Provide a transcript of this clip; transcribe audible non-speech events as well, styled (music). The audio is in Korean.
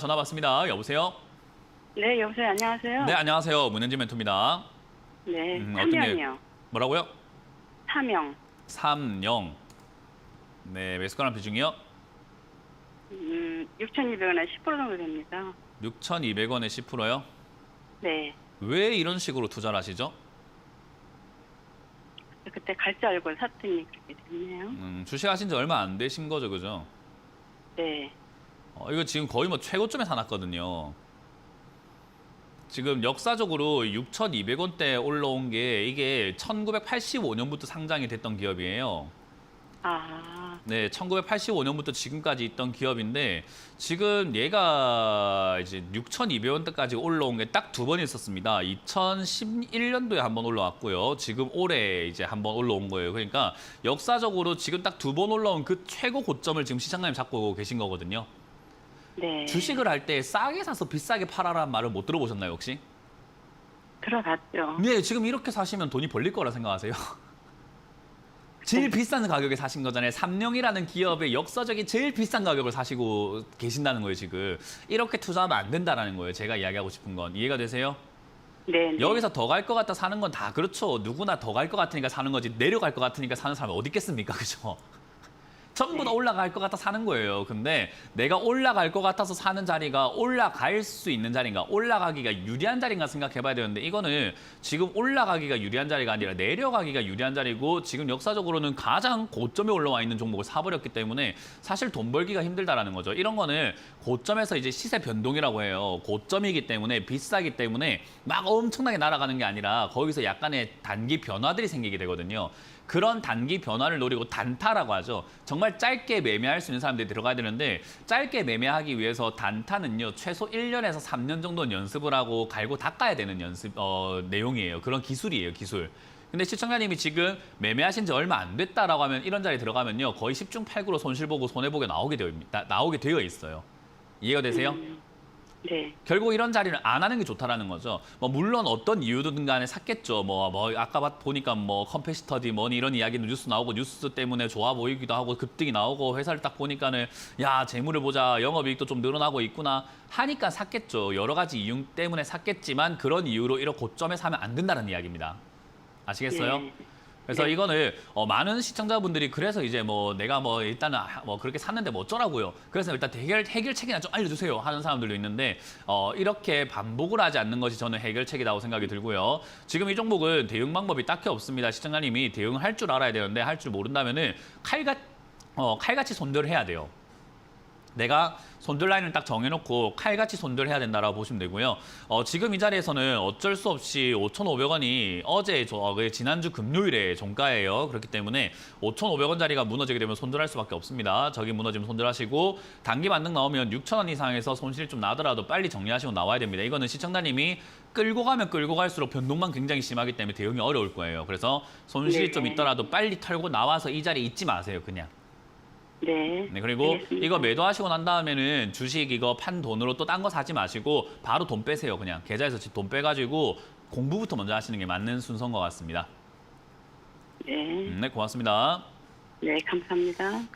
전화 받습니다. 여보세요? 네, 여보세요. 안녕하세요. 네, 안녕하세요. 문현지 멘토입니다. 네, 음, 어떤 일? 사명이요. 뭐라고요? 사명. 삼영. 네, 매수가랑 비중이요? 음, 6,200원에 10% 정도 됩니다. 6,200원에 10%요? 네. 왜 이런 식으로 투자를 하시죠? 그때 갈 줄 알고 샀더니 그렇게 됐네요. 음, 주식하신 지 얼마 안 되신 거죠, 그죠? 네. 어, 이거 지금 거의 뭐 최고점에 사놨거든요. 지금 역사적으로 6,200원대 올라온 게 이게 1985년부터 상장이 됐던 기업이에요. 아, 네, 1985년부터 지금까지 있던 기업인데 지금 얘가 이제 6,200원대까지 올라온 게 딱 두 번 있었습니다. 2011년도에 한 번 올라왔고요. 지금 올해 이제 한 번 올라온 거예요. 그러니까 역사적으로 지금 딱 두 번 올라온 그 최고 고점을 지금 시장님이 잡고 계신 거거든요. 네. 주식을 할 때 싸게 사서 비싸게 팔아라는 말을 못 들어보셨나요, 혹시? 들어갔죠. 네, 지금 이렇게 사시면 돈이 벌릴 거라 생각하세요? (laughs) 제일 비싼 가격에 사신 거잖아요. 삼령이라는 기업의 역사적인 제일 비싼 가격을 사시고 계신다는 거예요, 지금. 이렇게 투자하면 안 된다라는 거예요. 제가 이야기하고 싶은 건. 이해가 되세요? 네. 네. 여기서 더 갈 것 같다 사는 건 다 그렇죠. 누구나 더 갈 것 같으니까 사는 거지. 내려갈 것 같으니까 사는 사람이 어디 있겠습니까? (laughs) 그죠? 전부 다 네. 올라갈 것 같아 사는 거예요. 근데 내가 올라갈 것 같아서 사는 자리가 올라갈 수 있는 자리인가, 올라가기가 유리한 자리인가 생각해봐야 되는데 이거는 지금 올라가기가 유리한 자리가 아니라 내려가기가 유리한 자리고 지금 역사적으로는 가장 고점에 올라와 있는 종목을 사버렸기 때문에 사실 돈 벌기가 힘들다라는 거죠. 이런 거는 고점에서 이제 시세 변동이라고 해요. 고점이기 때문에 비싸기 때문에 막 엄청나게 날아가는 게 아니라 거기서 약간의 단기 변화들이 생기게 되거든요. 그런 단기 변화를 노리고 단타라고 하죠. 정말 짧게 매매할 수 있는 사람들이 들어가야 되는데 짧게 매매하기 위해서 단타는요. 최소 1년에서 3년 정도는 연습을 하고 갈고 닦아야 되는 연습 어, 내용이에요. 그런 기술이에요. 기술. 근데 시청자님이 지금 매매하신 지 얼마 안 됐다라고 하면 이런 자리 들어가면요. 거의 10중 8구로 손실 보고 손해 보게 나오게 되어 나, 나오게 되어 있어요. 이해가 되세요? 네. 결국 이런 자리를 안 하는 게 좋다라는 거죠. 뭐 물론 어떤 이유든 간에 샀겠죠. 뭐, 뭐 아까 봤- 보니까 뭐 컴패시터디 뭐니 이런 이야기도 뉴스 나오고 뉴스 때문에 좋아 보이기도 하고 급등이 나오고 회사를 딱 보니까는 야 재물을 보자 영업이익도 좀 늘어나고 있구나 하니까 샀겠죠. 여러 가지 이유 때문에 샀겠지만 그런 이유로 이런 고점에 사면 안 된다는 이야기입니다. 아시겠어요? 네. 그래서 네. 이거는 어, 많은 시청자분들이 그래서 이제 뭐 내가 뭐 일단은 아, 뭐 그렇게 샀는데 뭐 어쩌라고요. 그래서 일단 해결 해결책이나 좀 알려주세요 하는 사람들도 있는데 어, 이렇게 반복을 하지 않는 것이 저는 해결책이라고 생각이 들고요. 지금 이 종목은 대응 방법이 딱히 없습니다. 시청자님이 대응을 할줄 알아야 되는데 할 줄 모른다면은 칼같 어, 칼같이 손절을 해야 돼요. 내가 손절 라인을 딱 정해놓고 칼같이 손절해야 된다라고 보시면 되고요. 어, 지금 이 자리에서는 어쩔 수 없이 5,500원이 어제 저, 어, 그 지난주 금요일에 종가예요. 그렇기 때문에 5,500원 자리가 무너지게 되면 손절할 수밖에 없습니다. 저기 무너지면 손절하시고 단기 반등 나오면 6,000원 이상에서 손실 좀 나더라도 빨리 정리하시고 나와야 됩니다. 이거는 시청자님이 끌고 가면 끌고 갈수록 변동만 굉장히 심하기 때문에 대응이 어려울 거예요. 그래서 손실이 네. 좀 있더라도 빨리 털고 나와서 이 자리에 있지 마세요. 그냥. 네. 네, 그리고 알겠습니다. 이거 매도하시고 난 다음에는 주식 이거 판 돈으로 또 딴 거 사지 마시고 바로 돈 빼세요. 그냥 계좌에서 돈 빼가지고 공부부터 먼저 하시는 게 맞는 순서인 것 같습니다. 네. 음, 네, 고맙습니다. 네, 감사합니다.